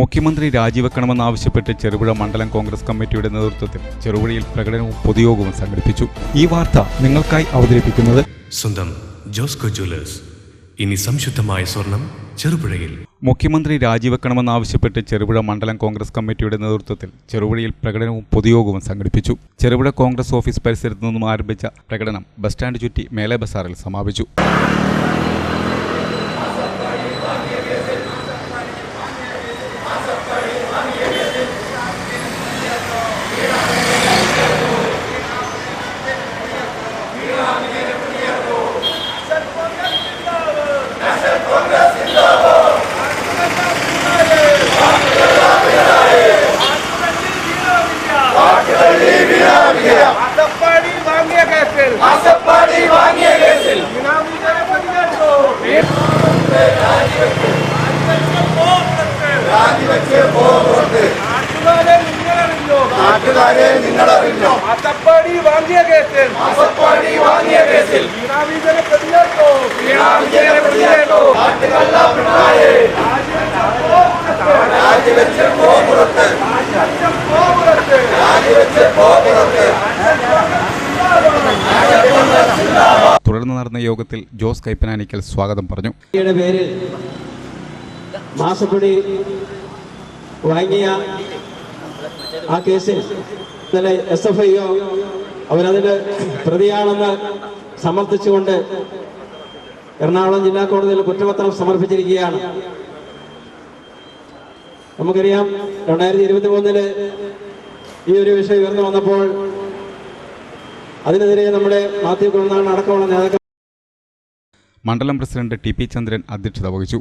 മുഖ്യമന്ത്രി രാജിവെക്കണമെന്നാവശ്യപ്പെട്ട് ചെറുപുഴ മണ്ഡലം കോൺഗ്രസ് കമ്മിറ്റിയുടെ നേതൃത്വത്തിൽ ചെറുപുഴയിൽ പ്രകടനവും പൊതുയോഗവും സംഘടിപ്പിച്ചു. ഈ വാർത്ത നിങ്ങൾക്കായി അവതരിപ്പിക്കുന്നത് സ്വന്തം ജോസ്കോ ജ്വല്ലേഴ്സ്. ഇനി സംശുദ്ധമായ സ്വർണം ചെറുപുഴയിൽ. മുഖ്യമന്ത്രി രാജിവെക്കണമെന്നാവശ്യപ്പെട്ട് ചെറുപുഴ മണ്ഡലം കോൺഗ്രസ് കമ്മിറ്റിയുടെ നേതൃത്വത്തിൽ ചെറുപുഴയിൽ പ്രകടനവും പൊതുയോഗവും സംഘടിപ്പിച്ചു. ചെറുപുഴ കോൺഗ്രസ് ഓഫീസ് പരിസരത്തു നിന്നും ആരംഭിച്ച പ്രകടനം ബസ് സ്റ്റാൻഡ് ചുറ്റി മേലെ ബസാറിൽ സമാപിച്ചു മാസപ്പാടി വാങ്ങിയ കേസിൽ മാസപ്പാടി വാങ്ങിയ കേസിൽ ഇനാമിനെ പ്രതികരിച്ചു. രാജിവെച്ച് പോകുന്നുണ്ട് നാട്ടുകാരെ നിങ്ങളറിഞ്ഞോ നാട്ടുകാരെ മാസപ്പാടി വാങ്ങിയ കേസിൽ. വാങ്ങിയ കേസിൽ. നാട്ടുകല്ല പിണറായി. രാജിവെച്ച് രാജിവെച്ച് തുടർന്ന് നടന്ന യോഗത്തിൽ ജോസ് കൈപ്പനാനിക്കൽ സ്വാഗതം പറഞ്ഞു. യുടെ പേരിൽ മാസപ്പടി വാങ്ങിയ ആ കേസിൽ ഇന്നലെ എസ് എഫ് ഐ അവരതിന്റെ പ്രതിയാണെന്ന് സമർത്ഥിച്ചുകൊണ്ട് എറണാകുളം ജില്ലാ കോടതിയിൽ കുറ്റപത്രം സമർപ്പിച്ചിരിക്കുകയാണ്. നമുക്കറിയാം രണ്ടായിരത്തി ഇരുപത്തി മൂന്നിൽ ഈ ഒരു വിഷയം ഉയർന്നു വന്നപ്പോൾ അതിനെതിരെ നമ്മുടെ മാത്യു കുറുനാട് അടക്കമുള്ള നേതാക്കൾ മണ്ഡലം പ്രസിഡന്റ് ടി പി ചന്ദ്രൻ അധ്യക്ഷത വഹിച്ചു.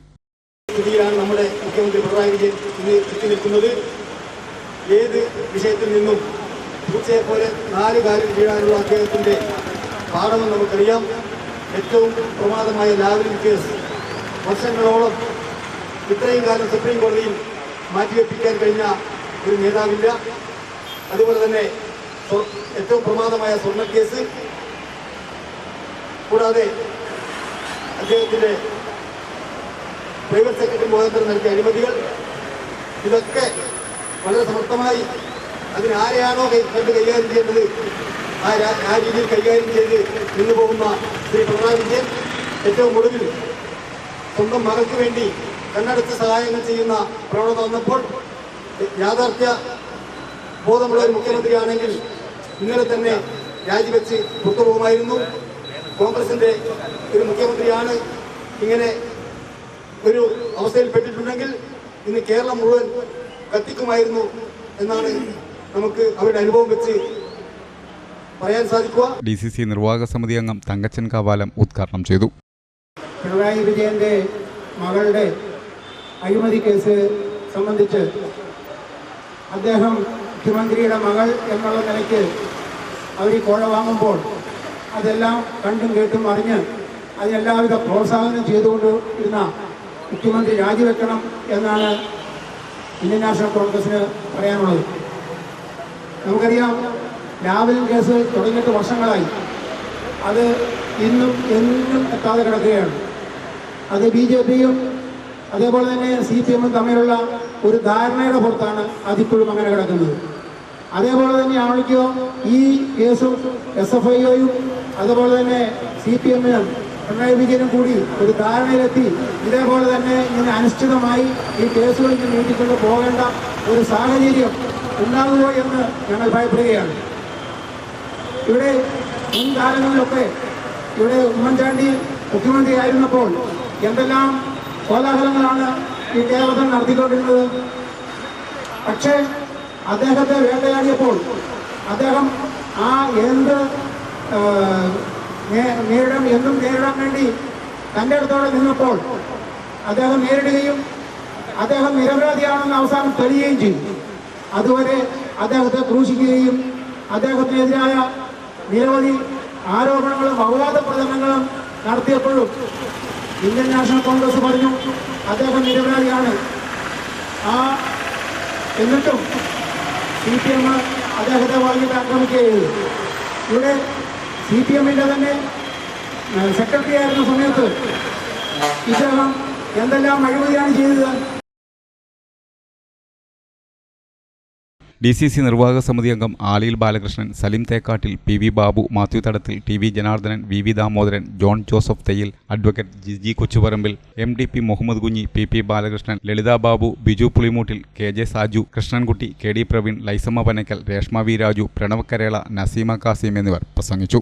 സ്ഥിതിയിലാണ് നമ്മുടെ മുഖ്യമന്ത്രി പിണറായി വിജയൻ ഇന്ന് എത്തി നിൽക്കുന്നത് ഏത് വിഷയത്തിൽ നിന്നും പൂച്ചയെ പോലെ നാല് കാലിൽ വീഴാനുള്ള അദ്ദേഹത്തിന്റെ പാഠമെന്ന് നമുക്കറിയാം. ഏറ്റവും പ്രമാദമായ ലാവലിൻ കേസ്. വർഷങ്ങളോളം ഇത്രയും കാലം സുപ്രീം കോടതിയിൽ മാറ്റിവെപ്പിക്കാൻ കഴിഞ്ഞ ഒരു നേതാവില്ല. അതുപോലെ തന്നെ ഏറ്റവും പ്രമാദമായ സ്വർണക്കേസ് കൂടാതെ അദ്ദേഹത്തിന്റെ പ്രൈവറ്റ് സെക്രട്ടറി മുഖാന്തരം നടത്തിയ അഴിമതികൾ ഇതൊക്കെ വളരെ സമർത്ഥമായി അതിനാരെയാണോ കണ്ട് കൈകാര്യം ചെയ്യേണ്ടത്? ആ ആ രീതിയിൽ കൈകാര്യം ചെയ്ത് നിന്നു പോകുന്ന ശ്രീ പിണറായി വിജയൻ ഏറ്റവും ഒടുവിൽ സ്വന്തം മകൾക്ക് വേണ്ടി കണ്ണടച്ച് സഹായങ്ങൾ ചെയ്യുന്ന പ്രവണത വന്നപ്പോൾ യാഥാർത്ഥ്യ ബോധമുള്ള ഒരു മുഖ്യമന്ത്രിയാണെങ്കിൽ ഇന്നലെ തന്നെ രാജിവെച്ച് പുറത്തുപോകുമായിരുന്നു. കോൺഗ്രസിന്റെ ഒരു മുഖ്യമന്ത്രിയാണ് ഇങ്ങനെ ഒരു അവസ്ഥയിൽപ്പെട്ടിട്ടുണ്ടെങ്കിൽ ഇന്ന് കേരളം മുഴുവൻ കത്തിക്കുമായിരുന്നു എന്നാണ് നമുക്ക് അവരുടെ അനുഭവം വെച്ച് പറയാൻ സാധിക്കുക. ഡി സി സി നിർവാഹക സമിതി അംഗം തങ്കച്ചൻ കാവാലം ഉദ്ഘാടനം ചെയ്തു. പിണറായി വിജയന്റെ മകളുടെ അഴിമതി കേസ് സംബന്ധിച്ച് അദ്ദേഹം മുഖ്യമന്ത്രിയുടെ മകൾ എന്നുള്ള നിലയ്ക്ക് അവർ ഈ കോഴ വാങ്ങുമ്പോൾ അതെല്ലാം കണ്ടും കേട്ടും അറിഞ്ഞ് അതിനെല്ലാവിധ പ്രോത്സാഹനം ചെയ്തുകൊണ്ട് ഇരുന്ന മുഖ്യമന്ത്രി രാജിവെക്കണം എന്നാണ് ഇന്ത്യൻ നാഷണൽ കോൺഗ്രസിന് പറയാനുള്ളത്. നമുക്കറിയാം രാവിൽ കേസ് തുടങ്ങിയിട്ട് വർഷങ്ങളായി. അത് ഇന്നും എന്നും എത്താതെ കിടക്കുകയാണ്. അത് ബി ജെ പിയും അതേപോലെ തന്നെ സി പി എമ്മും തമ്മിലുള്ള ഒരു ധാരണയുടെ പുറത്താണ് അതിപ്പോഴും അങ്ങനെ കിടക്കുന്നത്. അതേപോലെ തന്നെ ആണിക്കോ ഈ കേസും എസ് എഫ് ഐയും അതുപോലെ തന്നെ സി പി എമ്മിനും പിണറായി വിജയനും കൂടി ഒരു ധാരണയിലെത്തി. ഇതേപോലെ തന്നെ ഇങ്ങനെ അനിശ്ചിതമായി ഈ കേസുകൾ ഇങ്ങനെ നീട്ടിക്കൊണ്ട് പോകേണ്ട ഒരു സാഹചര്യം ഉണ്ടാകുമോ എന്ന് ഞങ്ങൾ ഭയപ്പെടുകയാണ്. ഇവിടെ മുൻകാലങ്ങളിലൊക്കെ ഇവിടെ ഉമ്മൻചാണ്ടി മുഖ്യമന്ത്രി ആയിരുന്നപ്പോൾ എന്തെല്ലാം കോലാഹലങ്ങളാണ് ഈ കേരളത്തിൽ നടത്തിക്കൊണ്ടിരുന്നത്. പക്ഷേ അദ്ദേഹത്തെ വേട്ടയാടിയപ്പോൾ അദ്ദേഹം ആ എന്ത് നേരിടാൻ എന്നും നേരിടാൻ വേണ്ടി തന്റെ അടുത്തോടെ നിന്നപ്പോൾ അദ്ദേഹം നേരിടുകയും അദ്ദേഹം നിരപരാധിയാണെന്ന് അവസാനം തെളിയുകയും ചെയ്തു. അതുവരെ അദ്ദേഹത്തെ ക്രൂശിക്കുകയും അദ്ദേഹത്തിനെതിരായ നിരവധി ആരോപണങ്ങളും അപവാദ പ്രചരണങ്ങളും നടത്തിയപ്പോഴും ഇന്ത്യൻ നാഷണൽ കോൺഗ്രസ് പറഞ്ഞു അദ്ദേഹം നിരപരാധിയാണ്. ആ എന്നിട്ടും സി പി എം അദ്ദേഹത്തെ വാങ്ങിയിട്ട് ആക്രമിക്കുകയായിരുന്നു. ഇവിടെ സി പി എമ്മിന്റെ തന്നെ സെക്രട്ടറി ആയിരുന്ന സമയത്ത് ഇദ്ദേഹം എന്തെല്ലാം അഴിമതിയാണ് ചെയ്തത്? ഡി സി സി നിർവാഹക സമിതി അംഗം Aliyil Balakrishnan Salim Thekkattil P V Babu Mathew Thadathil T V Janardhanan V V Damodaran John Joseph Thayyil advocate Jiji Kochuparambil M D P Muhammad Kunhi P P Balakrishnan Lalitha Babu Biju Pulimoottil K J Saju Krishnankutty K D Praveen Laisamma Panakkal Reshma V Raju Pranav Karela Naseema Kasim എന്നിവർ പ്രസംഗിച്ചു.